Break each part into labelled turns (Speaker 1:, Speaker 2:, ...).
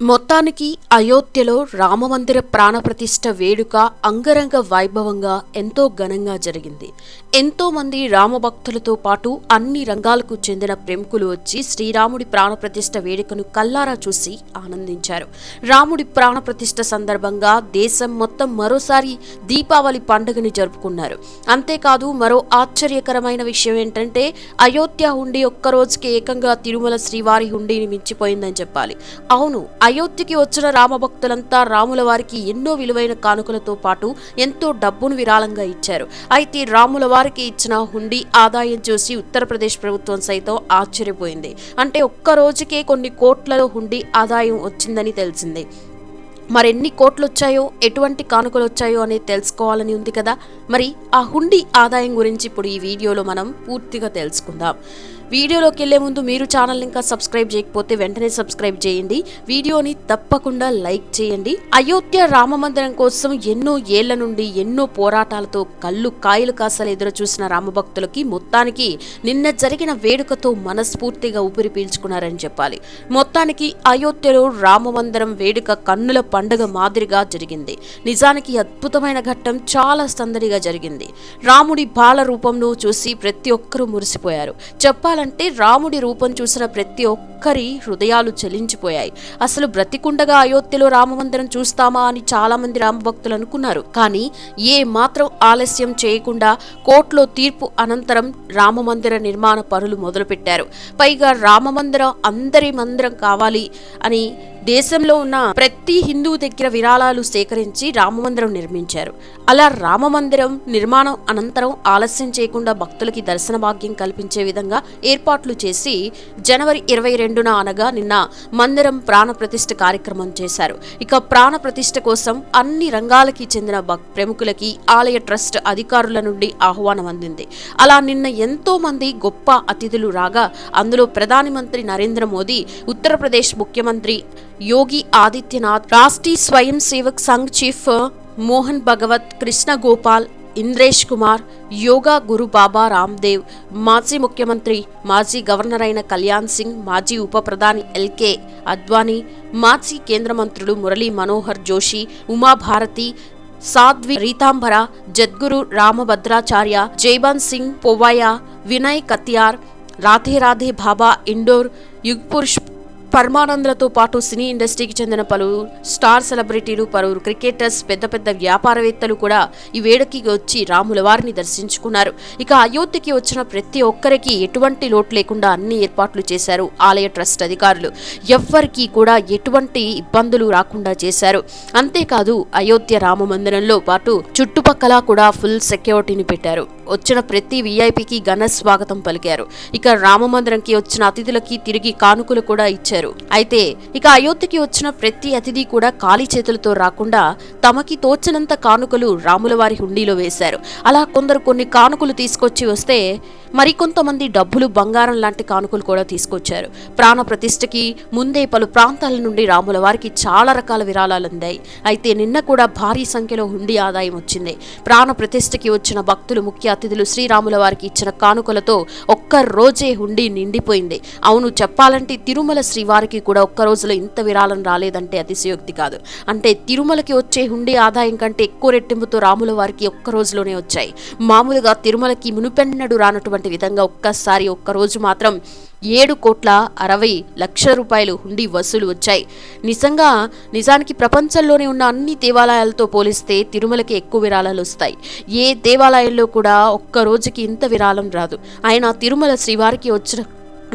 Speaker 1: మొత్తానికి అయోధ్యలో రామమందిర ప్రాణప్రతిష్ఠ వేడుక అంగరంగ వైభవంగా ఎంతో ఘనంగా జరిగింది. ఎంతోమంది రామభక్తులతో పాటు అన్ని రంగాలకు చెందిన ప్రేమికులు వచ్చి శ్రీరాముడి ప్రాణప్రతిష్ఠ వేడుకను కల్లారా చూసి ఆనందించారు. రాముడి ప్రాణప్రతిష్ఠ సందర్భంగా దేశం మొత్తం మరోసారి దీపావళి పండుగని జరుపుకున్నారు. అంతేకాదు మరో ఆశ్చర్యకరమైన విషయం ఏంటంటే అయోధ్య హుండీ ఒక్క రోజుకి ఏకంగా తిరుమల శ్రీవారి హుండీని మించిపోయిందని చెప్పాలి. అవును అయోధ్యకి వచ్చిన రామభక్తులంతా రాముల వారికి ఎన్నో విలువైన కానుకలతో పాటు ఎంతో డబ్బును విరాళంగా ఇచ్చారు. అయితే రాముల వారికి ఇచ్చిన హుండీ ఆదాయం చూసి ఉత్తరప్రదేశ్ ప్రభుత్వం సైతం ఆశ్చర్యపోయింది. అంటే ఒక్క రోజుకే కొన్ని కోట్లలో హుండీ ఆదాయం వచ్చిందని తెలిసింది. మరెన్ని కోట్లు వచ్చాయో ఎటువంటి కానుకలు వచ్చాయో అనేది తెలుసుకోవాలని ఉంది కదా? మరి ఆ హుండీ ఆదాయం గురించి ఇప్పుడు ఈ వీడియోలో మనం పూర్తిగా తెలుసుకుందాం. వీడియోలోకి వెళ్ళే ముందు మీరు ఛానల్ ఇంకా సబ్స్క్రైబ్ చేయకపోతే వెంటనే సబ్స్క్రైబ్ చేయండి. వీడియోని తప్పకుండా లైక్ చేయండి. అయోధ్య రామ మందిరం కోసం ఎన్నో ఏళ్ళ నుండి ఎన్నో పోరాటాలతో కళ్ళు కాయలు కాసలు ఎదురు చూసిన రామభక్తులకి మొత్తానికి నిన్న జరిగిన వేడుకతో మనస్ఫూర్తిగా ఊపిరి పీల్చుకున్నారని చెప్పాలి. మొత్తానికి అయోధ్యలో రామమందిరం వేడుక కన్నుల పండుగ మాదిరిగా జరిగింది. నిజానికి అద్భుతమైన ఘట్టం చాలా సందడిగా జరిగింది. రాముడి బాల రూపంను చూసి ప్రతి ఒక్కరూ మురిసిపోయారు. చెప్పాలి చెప్పాలంటే రాముడి రూపం చూసిన ప్రతి ఒక్కరి హృదయాలు చలించిపోయాయి. అసలు బ్రతికుండగా అయోధ్యలో రామమందిరం చూస్తామా అని చాలా మంది రామభక్తులు అనుకున్నారు. కానీ ఏ మాత్రం ఆలస్యం చేయకుండా కోర్టులో తీర్పు అనంతరం రామమందిర నిర్మాణ పనులు మొదలుపెట్టారు. పైగా రామమందిరం అందరి మందిరం కావాలి అని దేశంలో ఉన్న ప్రతి హిందూ దగ్గర విరాళాలు సేకరించి రామమందిరం నిర్మించారు. అలా రామమందిరం నిర్మాణం అనంతరం ఆలస్యం చేయకుండా భక్తులకి దర్శన భాగ్యం కల్పించే విధంగా ఏర్పాట్లు చేసి జనవరి ఇరవై రెండున అనగా నిన్న మందిరం ప్రాణ ప్రతిష్ఠ కార్యక్రమం చేశారు. ఇక ప్రాణ ప్రతిష్ఠ కోసం అన్ని రంగాలకి చెందిన ప్రముఖులకి ఆలయ ట్రస్ట్ అధికారుల నుండి ఆహ్వానం అందింది. అలా నిన్న ఎంతో మంది గొప్ప అతిథులు రాగా అందులో ప్రధానమంత్రి నరేంద్ర మోదీ ఉత్తరప్రదేశ్ ముఖ్యమంత్రి Yogi Adityanath Rashtriya Swayam Sevak Sangh chief Mohan Bhagwat Krishna Gopal Indresh Kumar yoga guru Baba Ramdev మాజీ ముఖ్యమంత్రి మాజీ గవర్నర్ అయిన కళ్యాణ్ సింగ్ మాజీ ఉప ప్రధాని ఎల్కే అద్వానీ మాజీ కేంద్ర మంత్రులు మురళీ మనోహర్ జోషి ఉమాభారతి సాధ్వి రీతాంబర జద్గురు రామభద్రాచార్య జైబాన్ సింగ్ పొవాయా వినయ్ కతియార్ రాధే రాధే బాబా ఇండోర్ యుగ్పురుష్ పరమానందులతో పాటు సినీ ఇండస్ట్రీకి చెందిన పలు స్టార్ సెలబ్రిటీలు పలువురు క్రికెటర్స్ పెద్ద పెద్ద వ్యాపారవేత్తలు కూడా ఈ వేడుకకి వచ్చి రాముల వారిని దర్శించుకున్నారు. ఇక అయోధ్యకి వచ్చిన ప్రతి ఒక్కరికి ఎటువంటి లోటు లేకుండా అన్ని ఏర్పాట్లు చేశారు ఆలయ ట్రస్ట్ అధికారులు. ఎవ్వరికీ కూడా ఎటువంటి ఇబ్బందులు రాకుండా చేశారు. అంతేకాదు అయోధ్య రామ మందిరంలో పాటు చుట్టుపక్కల కూడా ఫుల్ సెక్యూరిటీని పెట్టారు. వచ్చిన ప్రతి వీఐపీకి ఘన స్వాగతం పలికారు. ఇక రామ మందిరంకి వచ్చిన అతిథులకి తిరిగి కానుకలు కూడా ఇచ్చారు. అయితే ఇక అయోధ్యకి వచ్చిన ప్రతి అతిథి కూడా ఖాళీ చేతులతో రాకుండా తమకి తోచినంత కానుకలు రాముల వారి హుండీలో వేశారు. అలా కొందరు కొన్ని కానుకలు తీసుకొచ్చి వస్తే మరికొంతమంది డబ్బులు బంగారం లాంటి కానుకలు కూడా తీసుకొచ్చారు. ప్రాణ ప్రతిష్ఠకి ముందే పలు ప్రాంతాల నుండి రాముల వారికి చాలా రకాల విరాళాలు అందాయి. అయితే నిన్న కూడా భారీ సంఖ్యలో హుండీ ఆదాయం వచ్చింది. ప్రాణ ప్రతిష్ఠకి వచ్చిన భక్తులు ముఖ్య అతిథులు శ్రీరాముల వారికి ఇచ్చిన కానుకలతో ఒక్క రోజే హుండీ నిండిపోయింది. అవును చెప్పాలంటే తిరుమల వారికి కూడా ఒక్క రోజులో ఇంత విరాళం రాలేదంటే అతిశయోక్తి కాదు. అంటే తిరుమలకి వచ్చే హుండీ ఆదాయం కంటే ఎక్కువ రెట్టింపుతో రాముల వారికి ఒక్క రోజులోనే వచ్చాయి. మామూలుగా తిరుమలకి మునుపెన్నడు రానటువంటి విధంగా ఒక్కసారి ఒక్క రోజు మాత్రం ఏడు కోట్ల అరవై లక్షల రూపాయలు హుండీ వసూలు వచ్చాయి. నిజంగా నిజానికి ప్రపంచంలోనే ఉన్న అన్ని దేవాలయాలతో పోలిస్తే తిరుమలకి ఎక్కువ విరాళాలు వస్తాయి. ఏ దేవాలయంలో కూడా ఒక్క రోజుకి ఇంత విరాళం రాదు. ఆయన తిరుమల శ్రీవారికి వచ్చిన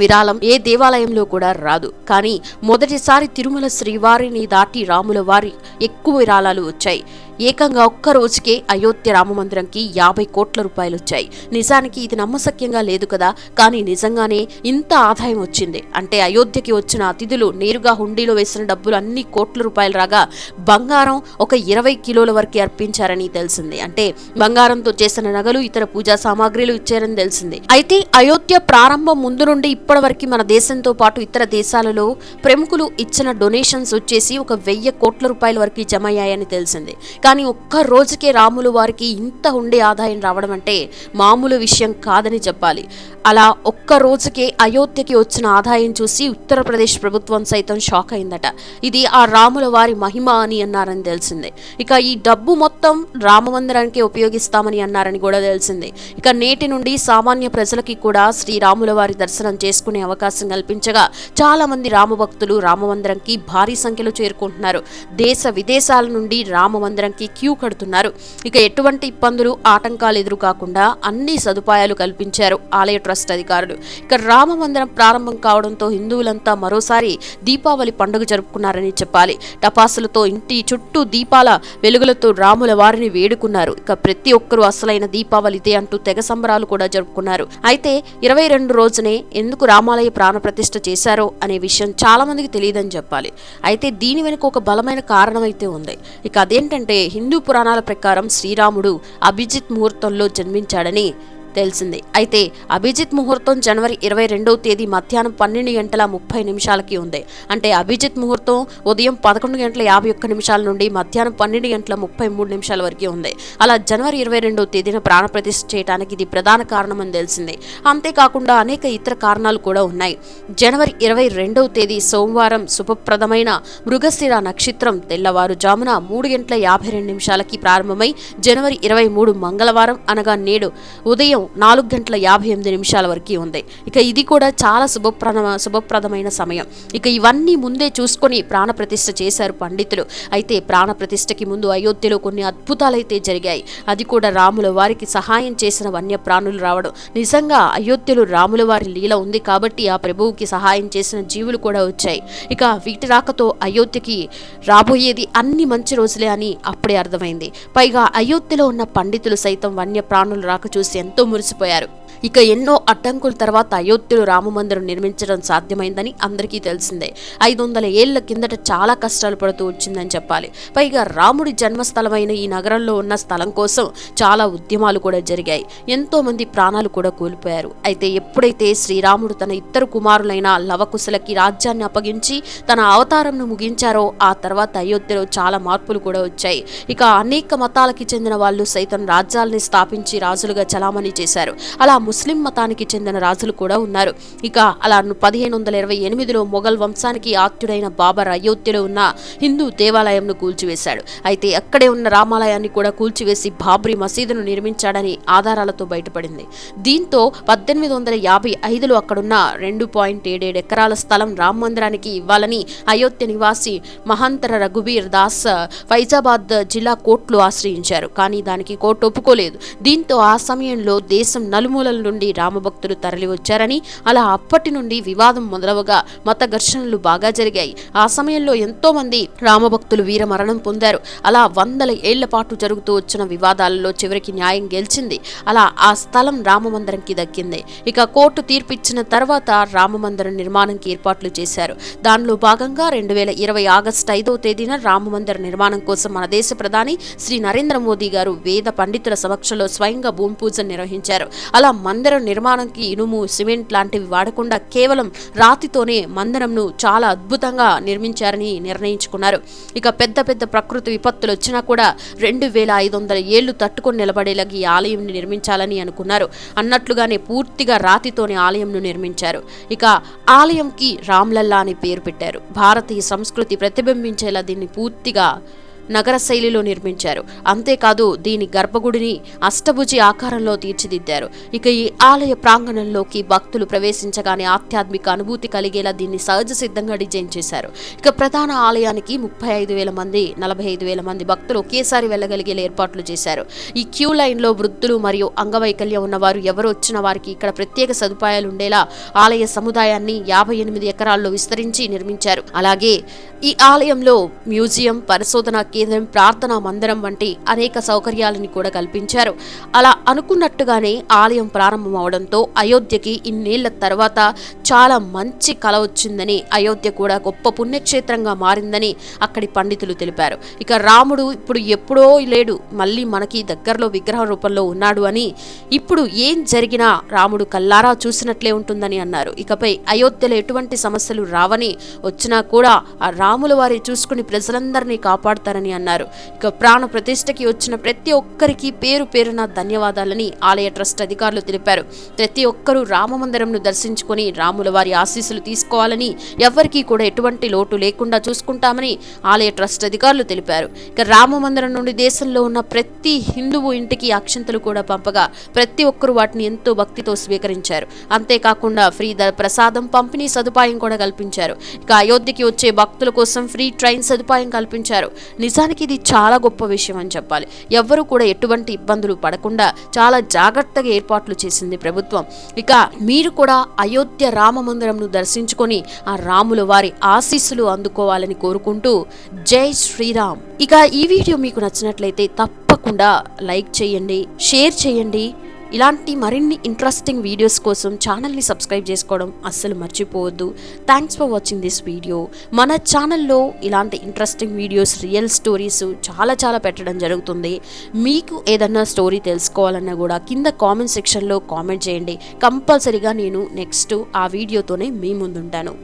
Speaker 1: విరాళం ఏ దేవాలయంలో కూడా రాదు. కానీ మొదటిసారి తిరుమల శ్రీవారిని దాటి రాముల వారి ఎక్కువ విరాళాలు వచ్చాయి. ఏకంగా ఒక్క రోజుకే అయోధ్య రామమందిరంకి యాభై కోట్ల రూపాయలు వచ్చాయి నిజానికి ఇది నమ్మశక్యంగా లేదు కదా? కానీ నిజంగానే ఇంత ఆదాయం వచ్చింది. అంటే అయోధ్యకి వచ్చిన అతిథులు నేరుగా హుండీలో వేసిన డబ్బులు అన్ని కోట్ల రూపాయలు రాగా బంగారం ఒక ఇరవై కిలోల వరకు అర్పించారని తెలిసింది. అంటే బంగారంతో చేసిన నగలు ఇతర పూజా సామాగ్రిలు ఇచ్చారని తెలిసింది. అయితే అయోధ్య ప్రారంభం ముందు నుండి ఇప్పటి వరకు మన దేశంతో పాటు ఇతర దేశాలలో ప్రముఖులు ఇచ్చిన డొనేషన్స్ వచ్చేసి ఒక వెయ్యి కోట్ల రూపాయల వరకు జమ అయ్యాయని తెలిసింది. కానీ ఒక్క రోజుకే రాములు వారికి ఇంత ఉండే ఆదాయం రావడం అంటే మామూలు విషయం కాదని చెప్పాలి. అలా ఒక్క రోజుకే అయోధ్యకి వచ్చిన ఆదాయం చూసి ఉత్తరప్రదేశ్ ప్రభుత్వం సైతం షాక్ అయిందట. ఇది ఆ రాముల వారి మహిమ అని అన్నారని తెలిసిందే. ఇక ఈ డబ్బు మొత్తం రామమందిరానికి ఉపయోగిస్తామని అన్నారని కూడా తెలిసిందే. ఇక నేటి నుండి సామాన్య ప్రజలకి కూడా శ్రీరాముల వారి దర్శనం చేసుకునే అవకాశం కల్పించగా చాలా మంది రామభక్తులు రామమందిరంకి భారీ సంఖ్యలో చేరుకుంటున్నారు. దేశ విదేశాల నుండి రామమందిరంకి క్యూ కడుతున్నారు. ఇక ఎటువంటి ఇబ్బందులు ఆటంకాలు ఎదురు కాకుండా అన్ని సదుపాయాలు కల్పించారు ఆలయ ట్రస్ట్ అధికారులు ఇక రామ మందిరం ప్రారంభం కావడంతో హిందువులంతా మరోసారి దీపావళి పండుగ జరుపుకున్నారని చెప్పాలి. టపాసులతో ఇంటి చుట్టూ దీపాల వెలుగులతో రాముల వారిని వేడుకున్నారు. ఇక ప్రతి ఒక్కరూ అసలైన దీపావళి ఇదే అంటూ తెగ సంబరాలు కూడా జరుపుకున్నారు. అయితే ఇరవై రెండు రోజునే ఎందుకు రామాలయ ప్రాణప్రతిష్ఠ చేశారో అనే విషయం చాలా మందికి తెలియదని చెప్పాలి. అయితే దీని వెనుక ఒక బలమైన కారణం అయితే ఉంది. ఇక అదేంటంటే హిందూ పురాణాల ప్రకారం శ్రీరాముడు అభిజిత్ ముహూర్తంలో జన్మించాడని తెలిసింది. అయితే అభిజిత్ ముహూర్తం జనవరి ఇరవై రెండవ తేదీ మధ్యాహ్నం పన్నెండు గంటల ముప్పై నిమిషాలకి ఉంది. అంటే అభిజిత్ ముహూర్తం ఉదయం పదకొండు గంటల యాభై ఒక్క నిమిషాల నుండి మధ్యాహ్నం పన్నెండు గంటల ముప్పై మూడు నిమిషాల వరకు ఉంది. అలా జనవరి ఇరవై రెండవ తేదీన ప్రాణప్రతిష్ఠ చేయడానికి ఇది ప్రధాన కారణం అని తెలిసింది. అంతేకాకుండా అనేక ఇతర కారణాలు కూడా ఉన్నాయి. జనవరి ఇరవై రెండవ తేదీ సోమవారం శుభప్రదమైన మృగశిర నక్షత్రం తెల్లవారుజామున మూడు గంటల యాభై రెండు నిమిషాలకి ప్రారంభమై జనవరి ఇరవై మూడు మంగళవారం అనగా నేడు ఉదయం నాలుగు గంటల యాభై ఎనిమిది నిమిషాల వరకు ఉంది. ఇక ఇది కూడా చాలా శుభప్రద శుభప్రదమైన సమయం. ఇక ఇవన్నీ ముందే చూసుకొని ప్రాణప్రతిష్ఠ చేశారు పండితులు. అయితే ప్రాణప్రతిష్ఠకి ముందు అయోధ్యలో కొన్ని అద్భుతాలైతే జరిగాయి. అది కూడా రాముల వారికి సహాయం చేసిన వన్యప్రాణులు రావడం. నిజంగా అయోధ్యలో రాముల వారి లీల ఉంది కాబట్టి ఆ ప్రభువుకి సహాయం చేసిన జీవులు కూడా వచ్చాయి. ఇక వీటి రాకతో అయోధ్యకి రాబోయేది అన్ని మంచి రోజులే అని అప్పుడే అర్థమైంది. పైగా అయోధ్యలో ఉన్న పండితులు సైతం వన్యప్రాణులు రాక చూసి ఎంతో మురిసిపోయారు. ఇక ఎన్నో అడ్డంకుల తర్వాత అయోధ్యలో రామమందిరం నిర్మించడం సాధ్యమైందని అందరికీ తెలిసిందే. ఐదు వందల ఏళ్ళ కిందట చాలా కష్టాలు పడుతూ వచ్చిందని చెప్పాలి. పైగా రాముడి జన్మస్థలమైన ఈ నగరంలో ఉన్న స్థలం కోసం చాలా ఉద్యమాలు కూడా జరిగాయి. ఎంతో మంది ప్రాణాలు కూడా కోల్పోయారు. అయితే ఎప్పుడైతే శ్రీరాముడు తన ఇద్దరు కుమారులైన లవకుశలకి రాజ్యాన్ని అప్పగించి తన అవతారంను ముగించారో ఆ తర్వాత అయోధ్యలో చాలా మార్పులు కూడా వచ్చాయి. ఇక అనేక మతాలకి చెందిన వాళ్ళు సైతం రాజ్యాల్ని స్థాపించి రాజులుగా చలామణి చేశారు. అలా ముస్లిం మతానికి చెందిన రాజులు కూడా ఉన్నారు. ఇక అలా పదిహేను వందల ఇరవై ఎనిమిదిలో మొఘల్ వంశానికి ఆత్యుడైన బాబర్ అయోధ్యలో ఉన్న హిందూ దేవాలయంను కూల్చివేశాడు. అయితే అక్కడే ఉన్న రామాలయాన్ని కూడా కూల్చివేసి బాబ్రీ మసీదును నిర్మించాడని ఆధారాలతో బయటపడింది. దీంతో పద్దెనిమిది వందల యాభై ఐదులో అక్కడున్న రెండు పాయింట్ ఏడేడు ఎకరాల స్థలం రామ మందిరానికి ఇవ్వాలని అయోధ్య నివాసి మహంతర రఘుబీర్ దాస్ ఫైజాబాద్ జిల్లా కోర్టులో ఆశ్రయించారు. కానీ దానికి కోర్టు ఒప్పుకోలేదు. దీంతో ఆ సమయంలో దేశం నలుమూలల నుండి రామభక్తులు తరలివచ్చారని అలా అప్పటి నుండి వివాదం మొదలవగా మత ఘర్షణలు బాగా జరిగాయి. ఆ సమయంలో ఎంతో మంది రామభక్తులు వీరమరణం పొందారు. అలా వందల ఏళ్ళ పాటు జరుగుతూ వచ్చిన వివాదాలలో చివరికి న్యాయం గెలిచింది. అలా ఆ స్థలం రామమందిరంకి దక్కింది. ఇక కోర్టు తీర్పిచ్చిన తర్వాత రామమందిరం నిర్మాణంకి ఏర్పాట్లు చేశారు. దానిలో భాగంగా రెండు వేల ఇరవై ఆగస్టు ఐదవ తేదీన రామమందిర నిర్మాణం కోసం మన దేశ ప్రధాని శ్రీ నరేంద్ర మోదీ గారు వేద పండితుల సమక్షంలో స్వయంగా భూమి పూజ నిర్వహించారు. అలా మందిరం నిర్మాణంకి ఇనుము సిమెంట్ లాంటివి వాడకుండా కేవలం రాతితోనే మందిరంను చాలా అద్భుతంగా నిర్మించారని నిర్ణయించుకున్నారు. ఇక పెద్ద పెద్ద ప్రకృతి విపత్తులు వచ్చినా కూడా రెండు వేల ఐదు వందల ఏళ్ళు తట్టుకొని నిలబడేలాగా ఈ ఆలయంని నిర్మించాలని అనుకున్నారు. అన్నట్లుగానే పూర్తిగా రాతితోనే ఆలయంను నిర్మించారు. ఇక ఆలయంకి రామ్లల్లా అని పేరు పెట్టారు. భారతీయ సంస్కృతి ప్రతిబింబించేలా దీన్ని పూర్తిగా నగర శైలిలో నిర్మించారు. అంతేకాదు దీని గర్భగుడిని అష్టభుజి ఆకారంలో తీర్చిదిద్దారు. ఇక ఈ ఆలయ ప్రాంగణంలోకి భక్తులు ప్రవేశించగానే ఆధ్యాత్మిక అనుభూతి కలిగేలా దీన్ని సహజ సిద్ధంగా డిజైన్ చేశారు. ఇక ప్రధాన ఆలయానికి ముప్పై ఐదు వేల మంది నలభై ఐదు వేల మంది భక్తులు ఒకేసారి వెళ్ళగలిగే ఏర్పాట్లు చేశారు. ఈ క్యూ లైన్లో వృద్ధులు మరియు అంగవైకల్యం ఉన్నవారు ఎవరు వచ్చిన వారికి ఇక్కడ ప్రత్యేక సదుపాయాలు ఉండేలా ఆలయ సముదాయాన్ని యాభై ఎనిమిది ఎకరాల్లో విస్తరించి నిర్మించారు. అలాగే ఈ ఆలయంలో మ్యూజియం పరిశోధన కేంద్రం ప్రార్థనా మందిరం వంటి అనేక సౌకర్యాలను కూడా కల్పించారు. అలా అనుకున్నట్టుగానే ఆలయం ప్రారంభం అవడంతో అయోధ్యకి ఇన్నేళ్ళ తర్వాత చాలా మంచి కల వచ్చిందని అయోధ్య కూడా గొప్ప పుణ్యక్షేత్రంగా మారిందని అక్కడి పండితులు తెలిపారు. ఇక రాముడు ఇప్పుడు ఎప్పుడో లేడు మళ్ళీ మనకి దగ్గరలో విగ్రహ రూపంలో ఉన్నాడు అని ఇప్పుడు ఏం జరిగినా రాముడు కల్లారా చూసినట్లే ఉంటుందని అన్నారు. ఇకపై అయోధ్యలో ఎటువంటి సమస్యలు రావని వచ్చినా కూడా ఆ రాముల వారి చూసుకుని ప్రజలందరినీ కాపాడుతారని అని అన్నారు. ఇక ప్రాణ ప్రతిష్టకి వచ్చిన ప్రతి ఒక్కరికి పేరు పేరున ధన్యవాదాలని ఆలయ ట్రస్ట్ అధికారులు తెలిపారు. ప్రతి ఒక్కరూ రామమందిరంను దర్శించుకొని రాముల వారి ఆశీస్సులు తీసుకోవాలని ఎవరికీ కూడా ఎటువంటి లోటు లేకుండా చూసుకుంటామని ఆలయ ట్రస్ట్ అధికారులు తెలిపారు. ఇక రామమందిరం నుండి దేశంలో ఉన్న ప్రతి హిందువు ఇంటికి అక్షంతలు కూడా పంపగా ప్రతి ఒక్కరూ వాటిని ఎంతో భక్తితో స్వీకరించారు. అంతేకాకుండా ఫ్రీ ప్రసాదం పంపిణీ సదుపాయం కూడా కల్పించారు. ఇక అయోధ్యకి వచ్చే భక్తుల కోసం ఫ్రీ ట్రైన్ సదుపాయం కల్పించారు. నిజానికి ఇది చాలా గొప్ప విషయం అని చెప్పాలి. ఎవ్వరూ కూడా ఎటువంటి ఇబ్బందులు పడకుండా చాలా జాగ్రత్తగా ఏర్పాట్లు చేసింది ప్రభుత్వం. ఇక మీరు కూడా అయోధ్య రామ మందిరంను దర్శించుకొని ఆ రాముల వారి ఆశీస్సులు అందుకోవాలని కోరుకుంటూ జై శ్రీరామ్. ఇక ఈ వీడియో మీకు నచ్చినట్లయితే తప్పకుండా లైక్ చేయండి షేర్ చేయండి. ఇలాంటి మరిన్ని ఇంట్రెస్టింగ్ వీడియోస్ కోసం ఛానల్ని సబ్స్క్రైబ్ చేసుకోవడం అస్సలు మర్చిపోవద్దు. Thanks for watching this video మన ఛానల్లో ఇలాంటి ఇంట్రెస్టింగ్ వీడియోస్ రియల్ స్టోరీస్ చాలా చాలా పెట్టడం జరుగుతుంది. మీకు ఏదన్నా స్టోరీ తెలుసుకోవాలన్నా కూడా కింద కామెంట్ సెక్షన్లో కామెంట్ చేయండి. కంపల్సరీగా నేను నెక్స్ట్ ఆ వీడియోతోనే మీ ముందుంటాను.